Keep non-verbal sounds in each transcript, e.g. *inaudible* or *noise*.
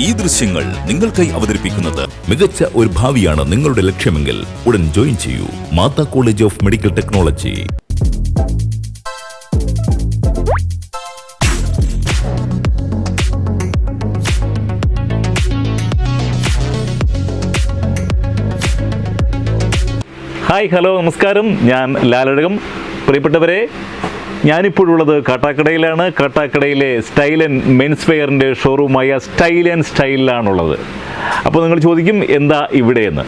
ഈ ദൃശ്യങ്ങൾ നിങ്ങൾക്കായി അവതരിപ്പിക്കുന്നത് മികച്ച ഒരു ഭാവിയാണ് നിങ്ങളുടെ ലക്ഷ്യമെങ്കിൽ ഉടൻ ജോയിൻ ചെയ്യൂ. Mata college of medical technology. Hi hello നമസ്കാരം. ഞാൻ ലാലഴകം പ്രിയപ്പെട്ടവരെ ഞാനിപ്പോഴുള്ളത് കാട്ടാക്കടയിലാണ്. കാട്ടാക്കടയിലെ സ്റ്റൈൽ ആൻഡ് മെൻസ് വെയറിന്റെ ഷോറൂമായ സ്റ്റൈൽ ആൻഡ് സ്റ്റൈലിലാണുള്ളത് അപ്പോൾ നിങ്ങൾ ചോദിക്കും എന്താ ഇവിടെയെന്ന്?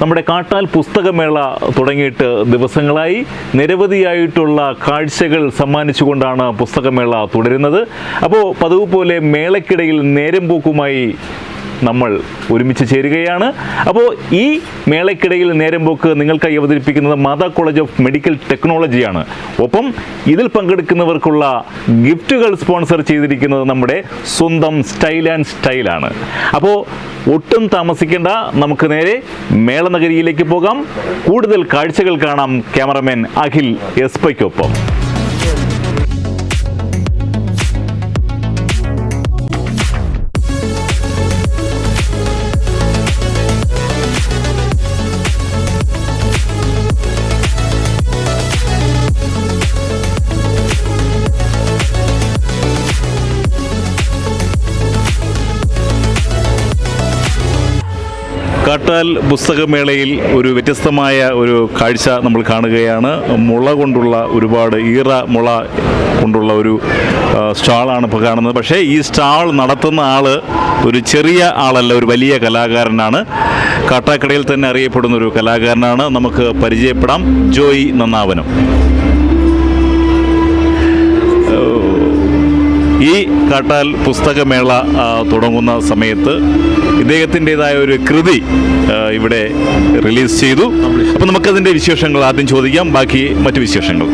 നമ്മുടെ കാട്ടാൽ പുസ്തകമേള തുടങ്ങിയിട്ട് ദിവസങ്ങളായി. നിരവധിയായിട്ടുള്ള കാഴ്ചകൾ സമ്മാനിച്ചുകൊണ്ടാണ് പുസ്തകമേള തുടരുന്നത്. അപ്പോൾ പതിവ് പോലെ മേളയ്ക്കിടയിൽ നേരം പോക്കുമായി നമ്മൾ ഒരുമിച്ച് ചേരുകയാണ്. അപ്പോൾ ഈ മേളയ്ക്കിടയിൽ നേരം പോക്ക് നിങ്ങൾക്കായി അവതരിപ്പിക്കുന്നത് മാതാ കോളേജ് ഓഫ് മെഡിക്കൽ ടെക്നോളജിയാണ്. ഒപ്പം ഇതിൽ പങ്കെടുക്കുന്നവർക്കുള്ള ഗിഫ്റ്റുകൾ സ്പോൺസർ ചെയ്തിരിക്കുന്നത് നമ്മുടെ സ്വന്തം സ്റ്റൈൽ ആൻഡ് സ്റ്റൈലാണ് അപ്പോൾ ഒട്ടും താമസിക്കേണ്ട നമുക്ക് നേരെ മേളനഗരിയിലേക്ക് പോകാം. കൂടുതൽ കാഴ്ചകൾ കാണാം ക്യാമറമാൻ അഖിൽ എസ്പയ്ക്കൊപ്പം. കാട്ടാൽ പുസ്തകമേളയിൽ ഒരു വ്യത്യസ്തമായ ഒരു കാഴ്ച നമ്മൾ കാണുകയാണ്. മുള കൊണ്ടുള്ള ഒരുപാട് ഈറ മുള കൊണ്ടുള്ള ഒരു സ്റ്റാളാണ് ഇപ്പോൾ കാണുന്നത്. പക്ഷേ ഈ സ്റ്റാൾ നടത്തുന്ന ആൾ ഒരു ചെറിയ ആളല്ല ഒരു വലിയ കലാകാരനാണ്. കാട്ടാക്കടയിൽ തന്നെ അറിയപ്പെടുന്ന ഒരു കലാകാരനാണ്. നമുക്ക് പരിചയപ്പെടാം. ജോയി നന്നാവനം. ഈ കാട്ടാൽ പുസ്തകമേള തുടങ്ങുന്ന സമയത്ത് ഇദ്ദേഹത്തിന്റെതായ ഒരു കൃതി ഇവിടെ റിലീസ് ചെയ്തു. അപ്പോൾ നമുക്കതിന്റെ വിശേഷങ്ങൾ ആദ്യം ചോദിക്കാം. ബാക്കി മറ്റു വിശേഷങ്ങൾ.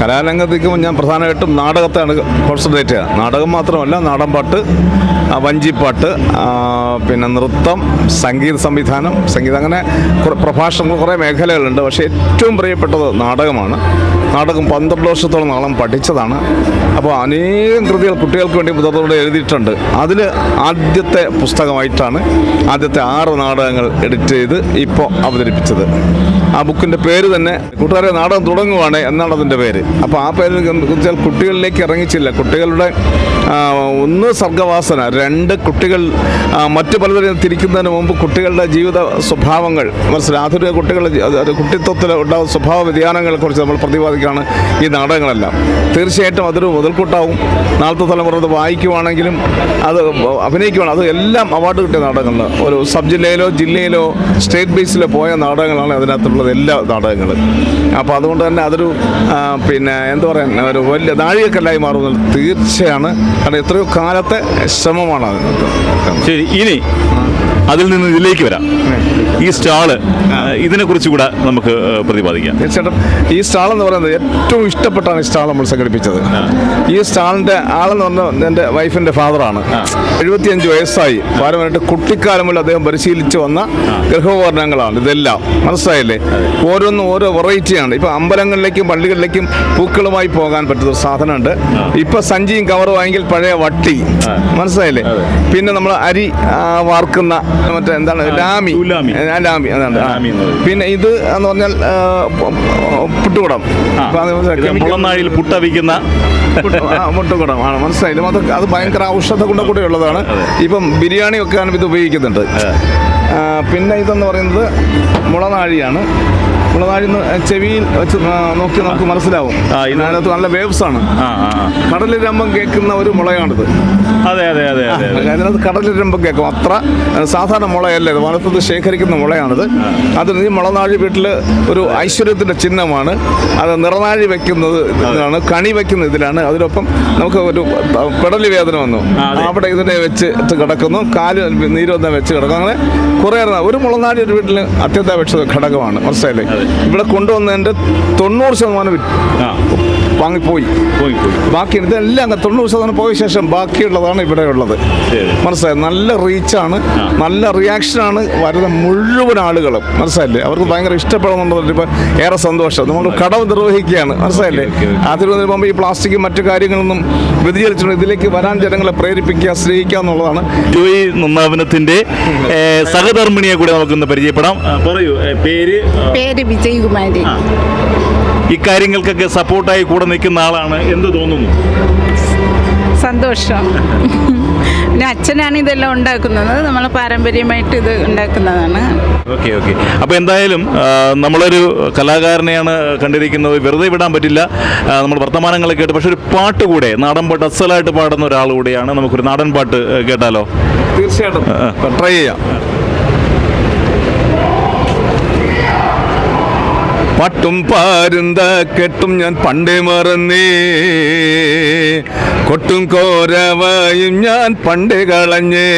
കലാരംഗത്തേക്ക് ഞാൻ പ്രധാനമായിട്ടും നാടകത്താണ് കോൺസെൻട്രേറ്റ് ചെയ്യുക. നാടകം മാത്രമല്ല നാടൻപാട്ട് വഞ്ചിപ്പാട്ട് പിന്നെ നൃത്തം സംഗീത സംവിധാനം സംഗീതം അങ്ങനെ പ്രഭാഷണങ്ങൾ കുറേ മേഖലകളുണ്ട്. പക്ഷേ ഏറ്റവും പ്രിയപ്പെട്ടത് നാടകമാണ്. നാടകം പന്ത്രണ്ട് വർഷത്തോളം നാളം പഠിച്ചതാണ്. അപ്പോൾ അനേകം കൃതികൾ കുട്ടികൾക്ക് വേണ്ടി മുതിർന്നവരോട് എഴുതിയിട്ടുണ്ട്. അതിൽ ആദ്യത്തെ പുസ്തകമായിട്ടാണ് ആദ്യത്തെ ആറ് നാടകങ്ങൾ എഡിറ്റ് ചെയ്ത് ഇപ്പോൾ അവതരിപ്പിച്ചത്. ആ ബുക്കിന്റെ പേര് തന്നെ കൂട്ടുകാരെ നാടകം തുടങ്ങുവാണ് എന്നാണ് അതിന്റെ പേര്. അപ്പോൾ ആ പേര് വെച്ചാൽ കുട്ടികളിലേക്ക് ഇറങ്ങിച്ചില്ല. കുട്ടികളുടെ ഒന്ന് സർഗവാസന രണ്ട് കുട്ടികൾ മറ്റു പലതരം തിരിക്കുന്നതിന് മുമ്പ് കുട്ടികളുടെ ജീവിത സ്വഭാവങ്ങൾ മനസ്സിലായി? ആധുനിക കുട്ടികളുടെ കുട്ടിത്വത്തിൽ ഉണ്ടാകുന്ന സ്വഭാവ വ്യതിയാനങ്ങളെക്കുറിച്ച് നമ്മൾ പ്രതിപാദിക്കുകയാണ് ഈ നാടകങ്ങളെല്ലാം. തീർച്ചയായിട്ടും അതൊരു മുതൽക്കൂട്ടാവും. നാളത്തെ തലമുറ അത് വായിക്കുവാണെങ്കിലും അത് അഭിനയിക്കുവാണ്. അത് എല്ലാം അവാർഡ് കിട്ടിയ നാടകങ്ങൾ ഒരു സബ് ജില്ലയിലോ ജില്ലയിലോ സ്റ്റേറ്റ് ബേസിലോ പോയ നാടകങ്ങളാണ് അതിനകത്തുള്ളത് എല്ലാ നാടകങ്ങളും. അപ്പോൾ അതുകൊണ്ട് തന്നെ അതൊരു പിന്നെ എന്താ പറയുക ഒരു വലിയ നാഴികക്കല്ലായി മാറുന്നത് തീർച്ചയാണ്. കാരണം എത്രയോ കാലത്തെ ശ്രമമാണ് അതിനകത്ത്. ശരി ഇനി അതിൽ നിന്ന് ഇതിലേക്ക് വരാം. ഈ സ്റ്റാൾ ഇതിനെക്കുറിച്ച് കൂടെ നമുക്ക് പ്രതിപാദിക്കാം. തീർച്ചയായിട്ടും ഈ സ്റ്റാൾ എന്ന് പറയുന്നത് ഏറ്റവും ഇഷ്ടപ്പെട്ടാണ് ഈ സ്റ്റാൾ നമ്മൾ സംഘടിപ്പിച്ചത്. ഈ സ്റ്റാളിന്റെ ആളെന്ന് പറഞ്ഞാൽ എന്റെ വൈഫിന്റെ ഫാദറാണ്. എഴുപത്തിയഞ്ച് വയസ്സായി. പാരമ്പര്യമായിട്ട് കുട്ടിക്കാലം മുതൽ അദ്ദേഹം പരിശീലിച്ച് വന്ന ഗൃഹോപകരണങ്ങളാണ് ഇതെല്ലാം. മനസ്സിലായില്ലേ? ഓരോന്നും ഓരോ വെറൈറ്റിയാണ്. ഇപ്പൊ അമ്പലങ്ങളിലേക്കും പള്ളികളിലേക്കും പൂക്കളുമായി പോകാൻ പറ്റുന്ന ഒരു സാധനമുണ്ട്. ഇപ്പൊ സഞ്ചിയും കവറും ആയെങ്കിൽ പഴയ വട്ടി. മനസ്സിലായില്ലേ? പിന്നെ നമ്മൾ അരി വാർക്കുന്ന മറ്റേ എന്താണ്? ലാമി. ലാമി. അതാണ്. പിന്നെ ഇത് എന്ന് പറഞ്ഞാൽ പുട്ടുകുടം. മുളനാഴിയിൽ പുട്ടവിക്കുന്ന മുട്ടുകുടം ആണ്. മനസ്സിലായില്ല അത് അത് ഭയങ്കര ഔഷധ ഗുണ കൂടെ ഉള്ളതാണ്. ഇപ്പം ബിരിയാണി വെക്കാനും ഇത് ഉപയോഗിക്കുന്നുണ്ട്. പിന്നെ ഇതെന്ന് പറയുന്നത് മുളനാഴിയാണ്. എന്ന് ചെവിയിൽ വെച്ച് നോക്കി നമുക്ക് മനസ്സിലാവും. ആ, ഇത് അതിനകത്ത് നല്ല വേവ്സ് ആണ്. കടലിൽ രമ്പം. കേൾക്കുന്ന ഒരു മുളയാണിത്. അതെ അതെ അതെ അതിനകത്ത് കടലിൽ രമ്പം കേൾക്കും. അത്ര സാധാരണ മുളയല്ല ഇത്. വനത്തുനിന്ന് ശേഖരിക്കുന്ന മുളയാണിത്. അത് ഈ മുളനാഴി വീട്ടിൽ ഒരു ഐശ്വര്യത്തിന്റെ ചിഹ്നമാണ്. അത് നിറനാഴി വെക്കുന്നത് ഇതാണ് കണി വെക്കുന്ന ഇതിലാണ്. അതിനൊപ്പം നമുക്ക് ഒരു പെടലി വേദന വന്നു. അവിടെ ഇതിനെ വെച്ച് കിടക്കുന്നു. കാൽ നീരൊന്നും വെച്ച് കിടക്കുന്നു. അങ്ങനെ കുറേ ഒരു മുളനാഴി ഒരു വീട്ടിൽ അത്യന്താപേക്ഷിത ഘടകമാണ്. മനസ്സിലായില്ലേ? ഇവിടെ കൊണ്ടുവന്നതിന്റെ തൊണ്ണൂറ് ശതമാനം വിറ്റ്. വാങ്ങിപ്പോയി. പോയി പോയി ബാക്കി ഇതെല്ലാം അങ്ങ് തൊണ്ണൂറ് ശതമാനം പോയ ശേഷം ബാക്കിയുള്ളതാണ് ഇവിടെ ഉള്ളത്. മനസ്സിലായി? നല്ല റീച്ചാണ് നല്ല റിയാക്ഷനാണ് വരുന്ന മുഴുവൻ ആളുകളും. മനസ്സിലായില്ലേ? അവർക്ക് ഭയങ്കര ഇഷ്ടപ്പെടുന്നുണ്ടെന്ന് ഇപ്പം ഏറെ സന്തോഷം. നമ്മൾ കടവ് നിർവഹിക്കുകയാണ്. മനസ്സിലായില്ലേ? അതിൽ ഓക്കേ. ആ ഈ പ്ലാസ്റ്റിക്കും മറ്റു കാര്യങ്ങളൊന്നും വ്യതിചലിച്ചിട്ടുണ്ട്. ഇതിലേക്ക് വരാൻ ജനങ്ങളെ പ്രേരിപ്പിക്കുക സ്നേഹിക്കുക എന്നുള്ളതാണ്. ജോയി നന്നാവനത്തിന്റെ സഹധർമ്മിണിയെ കൂടെ നമുക്കൊന്ന് പരിചയപ്പെടാം. പറയൂ പേര്? പേര് വിജയകുമാരി. ഇക്കാര്യങ്ങൾക്കൊക്കെ സപ്പോർട്ടായി കൂടെ നിൽക്കുന്ന ആളാണ് എന്ത് തോന്നുന്നു? സന്തോഷം. പിന്നെ അച്ഛനാണ് ഇതെല്ലാം ഉണ്ടാക്കുന്നത്. നമ്മൾ പാരമ്പര്യമായിട്ട് ഇത് ഉണ്ടാക്കുന്നതാണ്. Okay okay. അപ്പോൾ എന്തായാലും നമ്മളൊരു കലാകാരനെയാണ് കണ്ടിരിക്കുന്നത്. വെറുതെ വിടാൻ പറ്റില്ല. നമ്മൾ വർത്തമാനങ്ങളെ കേട്ട്. പക്ഷെ ഒരു പാട്ട് കൂടെ നാടൻ പാട്ട് അസലായിട്ട് പാടുന്ന ഒരാൾ കൂടെയാണ്. നമുക്കൊരു നാടൻ പാട്ട് കേട്ടാലോ? തീർച്ചയായിട്ടും. ട്രൈ ചെയ്യാം. പട്ടും പാരുന്ത കെട്ടും ഞാൻ പണ്ടേ മറന്നേ. കൊട്ടും കോരവയും ഞാൻ പണ്ടേ കളഞ്ഞേ.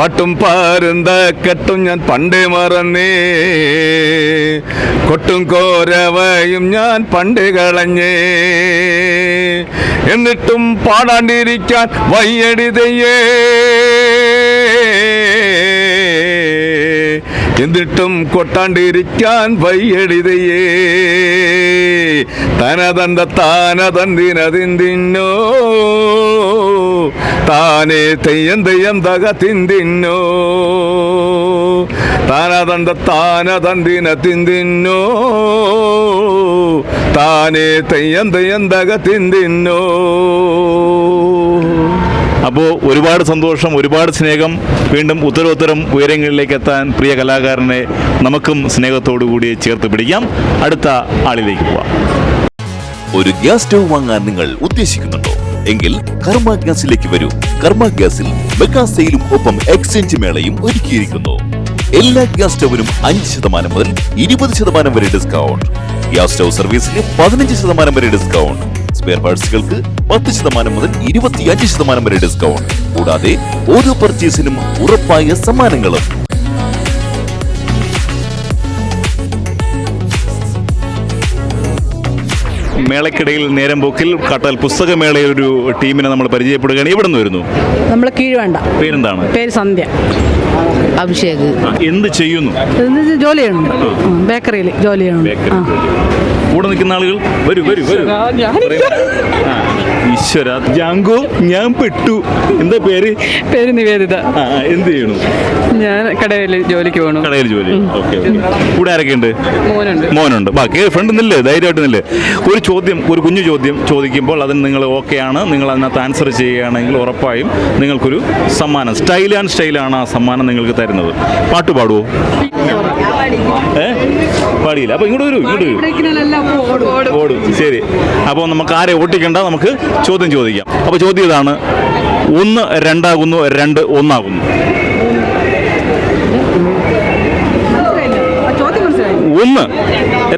പട്ടും പാരുന്ത കെട്ടും ഞാൻ പണ്ടേ മറന്നേ. കൊട്ടും കോരവയും ഞാൻ പണ്ടേ കളഞ്ഞേ. എന്നിട്ടും പാടാണ്ടിരിക്കാൻ വയ്യടിതയേ എന്നിട്ടും കൊട്ടാണ്ടിരിക്കാൻ വയ്യടിതയേ. തനതന്ത താനതന്തിനതിന്തിന്നോ താനേ തെയ്യം തെയ്യം തക തിന്തിന്നോ താനതന്ത താനതന്തിന തിന്തിന്നോ താനേ തെയ്യം തെയ്യം തക തിന്തിന്നോ അപ്പോൾ ഒരുപാട് സന്തോഷം ഒരുപാട് സ്നേഹം. വീണ്ടും ഉത്തരോത്തരം ഉയരങ്ങളിലേക്ക് എത്താൻ പ്രിയ കലാകാരനെ നമുക്കും സ്നേഹത്തോടു കൂടി ചേർത്ത് പിടിക്കാം. അടുത്ത ആളിലേക്ക് പോവാം. ഒരു ഗ്യാസ് സ്റ്റവ് വാങ്ങാൻ നിങ്ങൾ ഉദ്ദേശിക്കുന്നുണ്ടോ? എങ്കിൽ കർമ്മ ഗ്യാസിലേക്ക് വരൂ. കർമ്മ ഗ്യാസിൽ മെഗാ ഒപ്പം എക്സ്ചേഞ്ച് മേളയും ഒരുക്കിയിരിക്കുന്നു. എല്ലാ ഗ്യാസ് സ്റ്റവിനും അഞ്ച് ശതമാനം മുതൽ ഇരുപത് ശതമാനം വരെ ഡിസ്കൗണ്ട്. ഗ്യാസ് സ്റ്റവ് സർവീസിന് പതിനഞ്ച് ശതമാനം വരെ ഡിസ്കൗണ്ട്. സ്പെയർ പാർട്സുകൾക്ക് പത്ത് ശതമാനം മുതൽ ഇരുപത്തിയഞ്ച് ശതമാനം വരെ ഡിസ്കൗണ്ട് കൂടാതെ ഓരോ പർച്ചേസിനും ഉറപ്പായ സമ്മാനങ്ങളും. മേളക്കിടയിൽ നേരം പോക്കിൽ കട്ടൽ പുസ്തകമേളയിൽ ഒരു ടീമിനെ നമ്മൾ പരിചയപ്പെടുകയാണ്. എവിടെ നിന്ന് വരുന്നു? നമ്മൾ കീഴ്വേണ്ട. പേരെന്താണ്? പേര് സന്ധ്യ. അഭിഷേക്. എന്ത് ചെയ്യുന്നു? ഇത് ജോലി ചെയ്യുന്നുണ്ട് ബേക്കറിയിൽ ജോലി ചെയ്യുന്നുണ്ട് ആ. കൂടെ നിൽക്കുന്ന ആളുകൾ വരൂ വരൂ വരൂ. ഈശ്വര ജാങ്കോ ഞാൻ പെട്ടു. എന്താ പേര്? പേര് നിവേദിത. ആ, എന്ത് ചെയ്യണു? ഞാൻ കടയിൽ ജോലിക്ക് പോകണം കടയിൽ ജോലി. ഓക്കെ കൂടെ ആരൊക്കെ ഉണ്ട് മോനുണ്ട്. മോനുണ്ട്. ബാക്കി ഫ്രണ്ട് നില്ലേ? ധൈര്യമായിട്ട് നില്ലേ? ഒരു ചോദ്യം ഒരു കുഞ്ഞു ചോദ്യം ചോദിക്കുമ്പോൾ അതിന് നിങ്ങൾ ഓക്കെ ആണ്. നിങ്ങൾ അതിനകത്ത് ആൻസർ ചെയ്യുകയാണെങ്കിൽ ഉറപ്പായും നിങ്ങൾക്കൊരു സമ്മാനം. സ്റ്റൈൽ ആൻഡ് സ്റ്റൈലാണ് ആ സമ്മാനം നിങ്ങൾക്ക് തരുന്നത്. പാട്ട് പാടുവോ? ഏ? പാടിയില്ല. അപ്പോൾ ഇങ്ങോട്ട് വരൂ ഇങ്ങോട്ട് വരൂ. ഓടും. ശരി. അപ്പോൾ നമുക്ക് ആരെ ഓട്ടിക്കണ്ട? നമുക്ക് ചോദ്യം ചോദിക്കാം. അപ്പോൾ ചോദ്യം ഇതാണ്. ഒന്ന് രണ്ടാകുന്നു രണ്ട് ഒന്നാകുന്നു. ഒന്ന്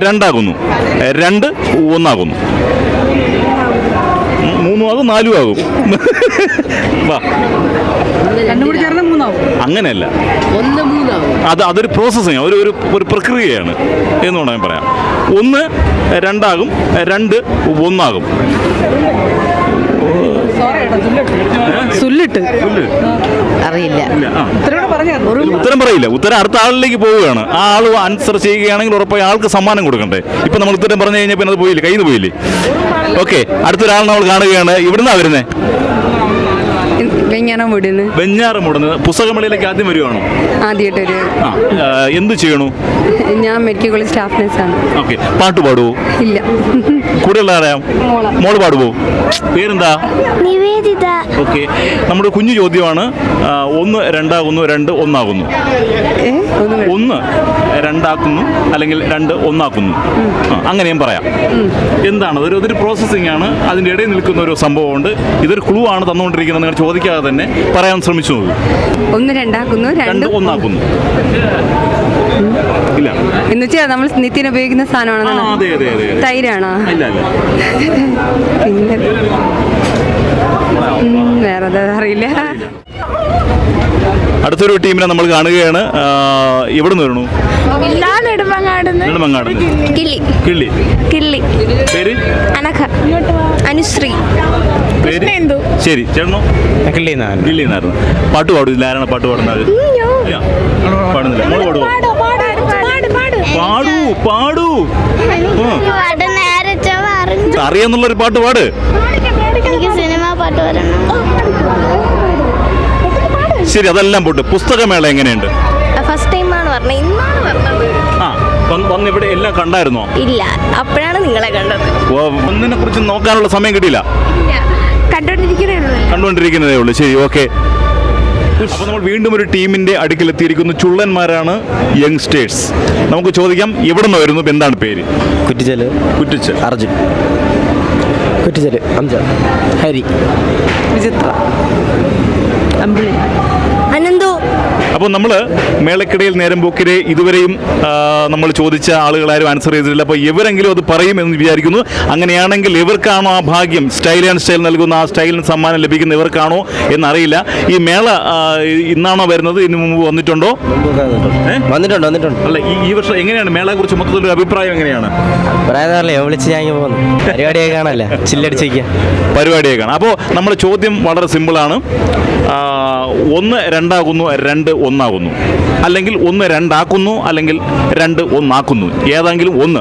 രണ്ടാകുന്നു രണ്ട് ഒന്നാകുന്നു. മൂന്നും ആകും നാലും ആകും. *laughs* വാ. അങ്ങനെയല്ല. അത് അതൊരു പ്രോസസ്സിങ് ഒരു ഒരു പ്രക്രിയയാണ് എന്ന് വേണമെങ്കിൽ പറയാം. ഒന്ന് രണ്ടാകും രണ്ട് ഒന്നാകും. സുല്ലിട്ട്. അറിയില്ല. ഉത്തരം പറയില്ല. ഉത്തരം അടുത്ത ആളിലേക്ക് പോവുകയാണ്. ആ ആൾ ആൻസർ ചെയ്യുകയാണെങ്കിൽ ഉറപ്പായി ആൾക്ക് സമ്മാനം കൊടുക്കണ്ടേ? ഇപ്പൊ നമ്മൾ ഉത്തരം പറഞ്ഞു കഴിഞ്ഞാൽ പിന്നെ അത് പോയില്ലേ? കയ്യിൽ നിന്ന് പോയില്ലേ ഓക്കെ അടുത്തൊരാൾ നമ്മൾ കാണുകയാണ്. ഇവിടുന്നാ വരുന്നത് വെങ്ങാനം വീടിന്ന് വെഞ്ഞാറ് മുടന്ന് പുസ്തകമേളയിലേക്ക് ആദ്യം വരുവാണോ? ആദ്യമായിട്ടൊരു ആ ആ, എന്ത് ചെയ്യണു? ഞാൻ മെഡിക്കൽ കോളേജ് സ്റ്റാഫ് നഴ്സാണ് ഓക്കെ പാട്ട് പാടുവോ? ഇല്ല. കൂടെ ഉള്ള ആരാ? മോൾ. പാടുവോ? പേരെന്താ? നിവേദിത. ഓക്കെ നമ്മുടെ കുഞ്ഞു ചോദ്യമാണ് ഒന്ന് രണ്ടാകുന്നു രണ്ട് ഒന്നാകുന്നു. ഒന്ന് രണ്ടാക്കുന്നു അല്ലെങ്കിൽ രണ്ട് ഒന്നാക്കുന്നു. അങ്ങനെയും പറയാം. എന്താണ്? അതൊരു അതൊരു പ്രോസസ്സിംഗ് ആണ്. അതിന്റെ ഇടയിൽ നിൽക്കുന്ന ഒരു സംഭവമുണ്ട്. ഇതൊരു ക്ലൂ ആണ് തന്നുകൊണ്ടിരിക്കുന്നത്. നിങ്ങൾ ചോദിക്കാതെ തന്നെ പറയാൻ ശ്രമിച്ചു നോക്കൂ. ഒന്ന് രണ്ടാക്കുന്നു രണ്ട് ഒന്നാക്കുന്നു. ഇല്ല. എന്ന് വെച്ചാൽ നമ്മൾ നിത്യം ഉപയോഗിക്കുന്ന അതെ തൈരാണോ? പിന്നെ? വേറെ അറിയില്ല. അടുത്തൊരു ടീമിനെ നമ്മൾ കാണുകയാണ്. എവിടെ നിന്ന് വരണു കിള്ളി. കിള്ളി. കിള്ളി. പേര്? അനഘ. അനുശ്രീ. പേര്? ശരി ചേട്ടനോ? കിള്ളി എന്നായിരുന്നു പാട്ട് പാടും ആരാണ് പാട്ട് പാടുന്നത്. പാടുന്നില്ല. മോൾ പാടുവോ പാടൂ. പാടൂ അറിയാന്നുള്ള ഒരു പാട്ട് പാട്. സിനിമ പാട്ട് വരണം ശരി അതെല്ലാം പോട്ട്. പുസ്തകമേള എങ്ങനെയുണ്ട്? പറഞ്ഞത് ഇന്നാണ് പറഞ്ഞത്. ആ വന്ന് ഇവിടെ എല്ലാം കണ്ടായിരുന്നോ? ഇല്ല അപ്പോഴാണ് നിങ്ങളെ കണ്ടത്. ഒന്നിനെ കുറിച്ച് നോക്കാനുള്ള സമയം കിട്ടിയില്ല. കണ്ടുകൊണ്ടിരിക്കുന്നതേ ഉള്ളൂ. ശരി ഓക്കെ. അപ്പൊ നമ്മൾ വീണ്ടും ഒരു ടീമിന്റെ അടുക്കൽ എത്തിയിരിക്കുന്നു ചുള്ളന്മാരാണ് യങ്സ്റ്റേഴ്സ് നമുക്ക് ചോദിക്കാം എവിടെ നിന്ന് വരുന്നു എന്താണ് പേര്? കുറ്റിച്ചൽ. കുറ്റിച്ചൽ. അർജുൻ. കുറ്റിച്ചൽ അംജ ഹരി. വിചിത്ര. അമ്പിളി. അപ്പോൾ നമ്മൾ മേളക്കിടയിൽ നേരം പോക്കിരെ ഇതുവരെയും നമ്മൾ ചോദിച്ച ആളുകളാരും ആൻസർ ചെയ്തിട്ടില്ല. അപ്പോൾ ഇവരെങ്കിലും അത് പറയും എന്ന് വിചാരിക്കുന്നു. അങ്ങനെയാണെങ്കിൽ ഇവർക്കാണോ ആ ഭാഗ്യം? സ്റ്റൈൽ ആൻഡ് സ്റ്റൈൽ നൽകുന്ന ആ സ്റ്റൈലിന് സമ്മാനം ലഭിക്കുന്ന ഇവർക്കാണോ എന്നറിയില്ല. ഈ മേള ഇന്നാണോ വരുന്നത്? ഇതിനു മുമ്പ് വന്നിട്ടുണ്ടോ? വന്നിട്ടുണ്ട്. വന്നിട്ടുണ്ട് അല്ല ഈ വർഷം എങ്ങനെയാണ്? മേളയെ കുറിച്ച് മൊത്തത്തിലൊരു അഭിപ്രായം എങ്ങനെയാണ്? വിളിച്ച് ഞാൻ കാണല്ലേ? ചില്ലടിച്ചിരിക്കുക പരിപാടിയൊക്കെയാണ് അപ്പോൾ നമ്മുടെ ചോദ്യം വളരെ സിമ്പിളാണ് ഒന്ന് രണ്ടാകുന്നു രണ്ട് ഒന്നാകുന്നു. അല്ലെങ്കിൽ ഒന്ന് രണ്ടാക്കുന്നു അല്ലെങ്കിൽ രണ്ട് ഒന്നാക്കുന്നു. ഏതെങ്കിലും ഒന്ന്.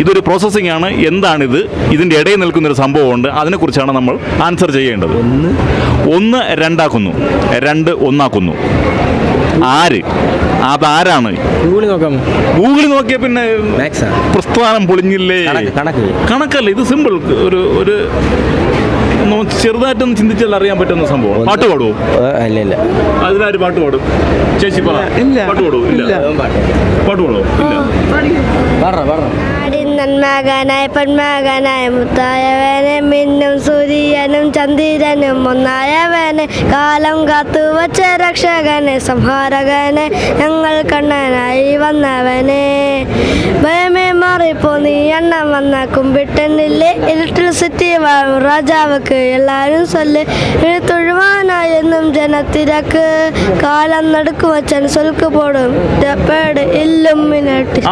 ഇതൊരു പ്രോസസ്സിംഗ് ആണ്. എന്താണിത്? ഇതിന്റെ ഇടയിൽ നിൽക്കുന്നൊരു സംഭവമുണ്ട്. അതിനെക്കുറിച്ചാണ് നമ്മൾ ആൻസർ ചെയ്യേണ്ടത്. ഒന്ന്. രണ്ടാക്കുന്നു. രണ്ട് ഒന്നാക്കുന്നു. ആര്? അതാരാണ് ഗൂഗിളിൽ നോക്കാം. ഗൂഗിളിൽ നോക്കിയ പിന്നെ പ്രസ്ഥാനം പൊളിഞ്ഞില്ലേ? കണക്ക് കണക്ക്. കണക്കല്ല ഇത് സിമ്പിൾ ഒരു ഒരു ചെറുതായിട്ടൊന്ന് ചിന്തിച്ചാൽ അറിയാൻ പറ്റുന്ന സംഭവം. പാട്ട് പാടുവോ? അല്ല ഇല്ല ഇല്ല. അതിലാര് പാട്ട് പാടും? ചേച്ചി പറ. പാട്ട് പാടുവോ? ഇല്ല. പാട്ട് പാടുവോ? ഇല്ല. നന്മകനായ പന്മകനായ മുത്തായവനെ മിന്നും സൂര്യനും ചന്ദ്രനും ഒന്നായവനെ കാലം കാത്തു വച്ച രക്ഷകനെ സംഹാരകനെ ഞങ്ങൾ കണ്ണനായി വന്നവനെ. ഭയമേ മാറിപ്പോ നീ എണ്ണം വന്ന കുമ്പിട്ടനില്ലേ ഇലക്ട്രിസിറ്റി രാജാവക്ക് എല്ലാരും എല്ലാവരും തൊഴുവാനായെന്നും ജനത്തിരക്ക്. കാലം നടുക്കു വച്ചൻ സൊൽക്ക് പോടും.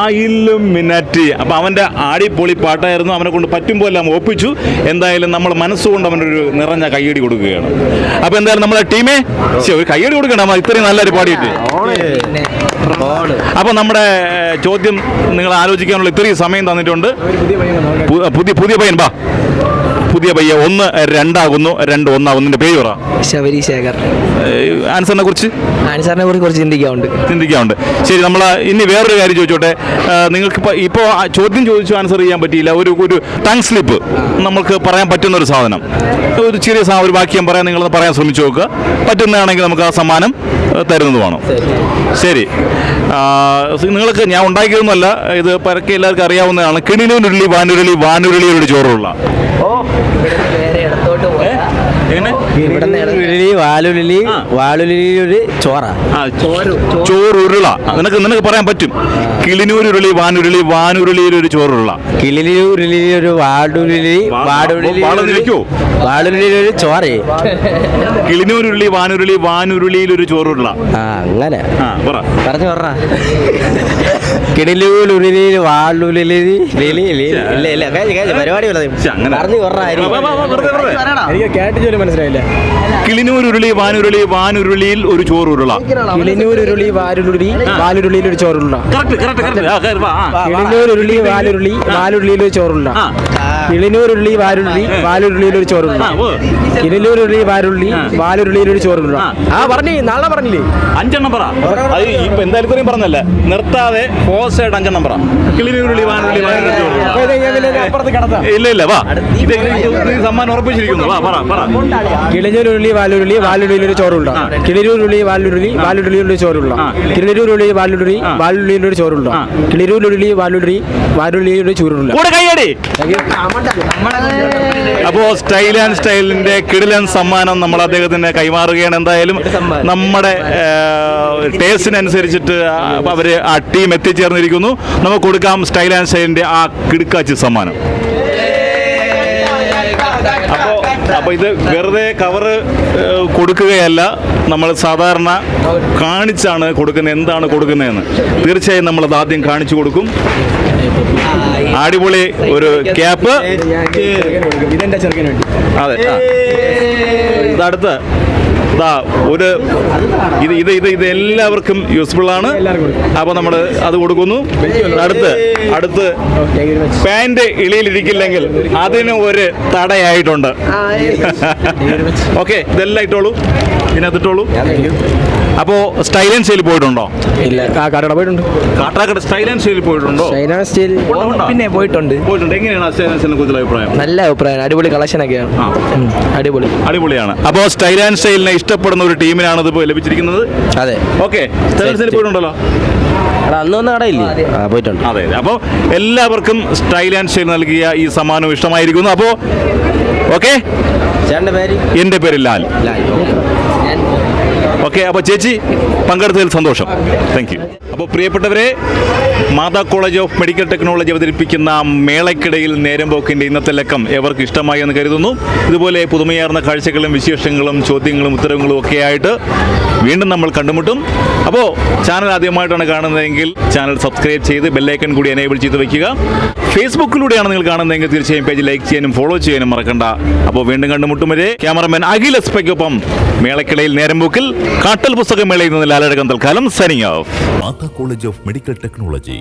ആ ഇല്ലും മിനാറ്റി. അപ്പൊ അവന്റെ ആടിപ്പൊളി പാട്ടായിരുന്നു. അവനെ കൊണ്ട് പറ്റുമ്പോൾ എല്ലാം ഒപ്പിച്ചു. എന്തായാലും നമ്മൾ മനസ്സുകൊണ്ട് അവനൊരു നിറഞ്ഞ കയ്യടി കൊടുക്കുകയാണ്. അപ്പൊ എന്തായാലും നമ്മളെ ടീമേ ഒരു കയ്യടി കൊടുക്കണം ഇത്രയും നല്ലൊരു പാടിയിട്ട്. അപ്പൊ നമ്മുടെ ചോദ്യം നിങ്ങൾ ആലോചിക്കാനുള്ള ഇത്രയും സമയം തന്നിട്ടുണ്ട്. പുതിയ പുതിയ പയ്യൻ ബാ. പുതിയ പയ്യ ഒന്ന് രണ്ടാകുന്നു രണ്ട് ഒന്നാകുന്നു. പേര് പറ. ശബരി ശേഖർ. ആൻസറിനെ കുറിച്ച്? ആൻസറിനെ കുറിച്ച് കുറച്ച് ചിന്തിക്കാറുണ്ട് ചിന്തിക്കാറുണ്ട് ശരി നമ്മൾ ഇനി വേറൊരു കാര്യം ചോദിച്ചോട്ടെ. നിങ്ങൾക്ക് ഇപ്പോൾ ഇപ്പോൾ ചോദ്യം ചോദിച്ചു ആൻസർ ചെയ്യാൻ പറ്റിയില്ല. ഒരു ഒരു ടങ് സ്ലിപ്പ് നമുക്ക് പറയാൻ പറ്റുന്ന ഒരു സാധനം. ഒരു ചെറിയ സാധനം ഒരു വാക്യം പറയാൻ നിങ്ങളൊന്ന് പറയാൻ ശ്രമിച്ചു നോക്കുക പറ്റുന്നതാണെങ്കിൽ നമുക്ക് ആ സമ്മാനം തരുന്നതുമാണ് ശരി. നിങ്ങൾക്ക് ഞാൻ ഉണ്ടാക്കിയതൊന്നുമല്ല ഇത് പരക്കെ എല്ലാവർക്കും അറിയാവുന്നതാണ്. കിണിലുരുളി വാനുരുളി വാനുരുളിയുടെ ചോറുള്ള. എങ്ങനെ? ഇവിടെ വാലുലി ആ. വാലുലി ഒരു ചോറ. ആ ചോറ് ചോറുരുള. നിനക്ക് നിനക്ക് പറയാൻ പറ്റും. കിളിനൂരുരുളി വാനുരുളി വാനുരുളിയിൽ ഒരു ചോറുരുള. ഉരുളി ഒരു വാടുലി വാ- വാടുലി വാൾ നിൽക്കോ? വാടുലി ഒരു ചോറേ. കിളിനൂരുരുളി വാനുരുളി വാനുരുളിയിൽ ഒരു ചോറുള്ള ആ അങ്ങനെ പറഞ്ഞ പറഞ്ഞു. പറ കിടിലൂലുരുലി വാളുലി ലിലി. ലി ഇല്ല ഇല്ല. കഴിഞ്ഞ കഴിഞ്ഞ. പരിപാടി ശ്ശെ, അങ്ങനെ. പറഞ്ഞു പറ വാ, വാ, വാ, വെറുതെ, വെറുതെ. എനിക്ക് കേട്ട് ജോലി മനസ്സിലായില്ല. കിളിനൂരുരുളി വാനുരുളി വാനുരുളിയിൽ ഒരു ചോറുരുള. കിളിനൂരുരുളി വാലുരുളി വാലുരുളിയിൽ ഒരു ചോറുള്ള കറക്റ്റ് ഉരുളി വാലുരുളി വാലുരുളിയിൽ ഒരു ചോറുള്ള ആ. വാരുള്ളി വാലുരുള്ളിയിൽ ഒരു ചോറുള്ള കിളിനൂരുള്ളി വാരുള്ളി വാലുരുള്ളിയിൽ. ഒരു ചോറുള്ള ആ. പറഞ്ഞു നാളെ പറഞ്ഞില്ലേ? അഞ്ചെണ്ണം പറ. അത് ഇപ്പൊ എന്തായാലും ഇത്രയും പറഞ്ഞല്ലേ നിർത്താതെ ഫോഴ്സ് ആയിട്ട് അഞ്ചെണ്ണം പറ. കിളിനൂരുള്ളി വാനുള്ളി ഇല്ല ഇല്ല വാ. സമ്മാനം ഉറപ്പിച്ചിരിക്കുന്നു. വാ പറ പറ. കിളിഞ്ഞൂരുള്ളി വാലുരുള്ളി വാലുരുള്ളിയിൽ ഒരു ആ. കിളിരൂരുള്ളി വാലുരുളി വാലുരുള്ളിയിൽ ഒരു ആ. കിളിരൂരുള്ളി വാലുരുളി ആ. വാലുരുളിയിൽ ഒരു ആ. കിളിരൂരുള്ളി വാലുരുളി വാലുരുളിയിൽ ഒരു ചോറുള്ള കൂടെ കൈയടി. അപ്പോ സ്റ്റൈൽ ആൻഡ് സ്റ്റൈലിന്റെ കിടിലൻ സമ്മാനം നമ്മൾ അദ്ദേഹത്തിന് കൈമാറുകയാണ്. എന്തായാലും നമ്മുടെ ടേസ്റ്റിനനുസരിച്ചിട്ട് അവർ ആ ടീം എത്തിച്ചേർന്നിരിക്കുന്നു. നമുക്ക് കൊടുക്കാം സ്റ്റൈൽ ആൻഡ് സ്റ്റൈലിന്റെ ആ കിടുക്കാച്ചി സമ്മാനം. അപ്പോൾ അപ്പോൾ ഇത് വെറുതെ കവറ് കൊടുക്കുകയല്ല. നമ്മൾ സാധാരണ കാണിച്ചാണ് കൊടുക്കുന്നത്. എന്താണ് കൊടുക്കുന്നതെന്ന്? തീർച്ചയായും നമ്മളത് ആദ്യം കാണിച്ചു കൊടുക്കും. അടിപൊളി ഒരു ക്യാപ്പ്. അതെ ആ. ഒരു ഇത് ഇത് ഇത് ഇത് എല്ലാവർക്കും യൂസ്ഫുൾ ആണ്. അപ്പോൾ നമ്മൾ അത് കൊടുക്കുന്നു. അടുത്ത് അടുത്ത് പാന്റ് ഇളിയിലിരിക്കില്ലെങ്കിൽ അതിന് ഒരു തടയായിട്ടുണ്ട്. ഓക്കെ *laughs* ഇതെല്ലാം ഇട്ടോളൂ. ഇതിനകത്ത് ഇട്ടോളൂ സ്റ്റൈൽ സ്റ്റൈലൻ സ്റ്റൈൽ പോയിട്ടുണ്ടോ? ഇല്ല. കാട്ടാക്കട പോയിട്ടുണ്ട്. കാട്ടാക്കട ആൻഡ് സ്റ്റൈൽ പോയിട്ടുണ്ടോ? സ്റ്റൈൽ പോയിട്ടുണ്ടോ? പിന്നെ പോയിട്ടുണ്ട്. പോയിട്ടുണ്ട്. എങ്ങനെയാണ് ആ ആൻഡ് സ്റ്റൈലിനെ കുറിച്ചുള്ള അഭിപ്രായം? നല്ല അഭിപ്രായം. അടിപൊളി കളക്ഷൻ ഒക്കെയാണ്. ആ. അടിപൊളി. അടിപൊളിയാണ്. അപ്പോൾ സ്റ്റൈൽ ആൻഡ് സ്റ്റൈലിനെ ഇഷ്ടപ്പെടുന്ന ഒരു ടീമിനാണ് ഇത് ലഭിച്ചിരിക്കുന്നത്? അതെ. ഓക്കെ. സ്റ്റൈൽ സ്റ്റൈൽ പോയിട്ടുണ്ടല്ലോ? അന്ന് വന്ന കടയില്ലേ? പോയിട്ടുണ്ട്. അതെ അപ്പോൾ എല്ലാവർക്കും സ്റ്റൈൽ ആൻഡ് സ്റ്റൈൽ നൽകിയ ഈ സമ്മാനം ഇഷ്ടമായിരിക്കുന്നു. അപ്പോൾ ഓക്കെ? എന്റെ പേര് ലാൽ. ഓക്കെ. അപ്പോൾ ചേച്ചി പങ്കെടുത്തതിൽ സന്തോഷം. താങ്ക് യു അപ്പോൾ പ്രിയപ്പെട്ടവരെ Mata college of medical technology അവതരിപ്പിക്കുന്ന മേളയ്ക്കിടയിൽ നേരം പോക്കിന്റെ ഇന്നത്തെ ലക്കം എവർക്ക് ഇഷ്ടമായി എന്ന് കരുതുന്നു. ഇതുപോലെ പുതുമയാർന്ന കാഴ്ചകളും വിശേഷങ്ങളും ചോദ്യങ്ങളും ഉത്തരങ്ങളും ഒക്കെ ആയിട്ട് വീണ്ടും നമ്മൾ കണ്ടുമുട്ടും. അപ്പോൾ ചാനൽ ആദ്യമായിട്ടാണ് കാണുന്നതെങ്കിൽ ചാനൽ സബ്സ്ക്രൈബ് ചെയ്ത് ബെല്ലൈക്കൺ കൂടി എനേബിൾ ചെയ്ത് വയ്ക്കുക ഫേസ്ബുക്കിലൂടെയാണ് നിങ്ങൾ കാണുന്നതെങ്കിൽ തീർച്ചയായും പേജ് ലൈക്ക് ചെയ്യാനും ഫോളോ ചെയ്യാനും മറക്കണ്ട. അപ്പോൾ വീണ്ടും കണ്ടുമുട്ടും. വരെ ക്യാമറമാൻ അഖിൽ എസ്പയ്ക്കൊപ്പം മേളക്കിടയിൽ നേരമ്പോക്കിൽ കാട്ടൽ പുസ്തക മേളയിൽ നിന്ന് ലാലടകം തൽക്കാലം signing off college of medical technology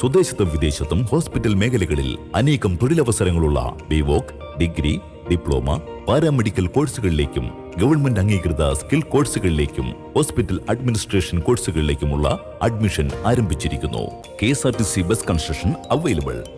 സ്വദേശത്തും വിദേശത്തും ഹോസ്പിറ്റൽ മേഖലകളിൽ അനേകം തൊഴിലവസരങ്ങളുള്ള ബിവോക് ഡിഗ്രി ഡിപ്ലോമ പാരാമെഡിക്കൽ കോഴ്സുകളിലേക്കും ഗവൺമെന്റ് അംഗീകൃത സ്കിൽ കോഴ്സുകളിലേക്കും ഹോസ്പിറ്റൽ അഡ്മിനിസ്ട്രേഷൻ കോഴ്സുകളിലേക്കുമുള്ള അഡ്മിഷൻ ആരംഭിച്ചിരിക്കുന്നു. K S R T C bus construction available.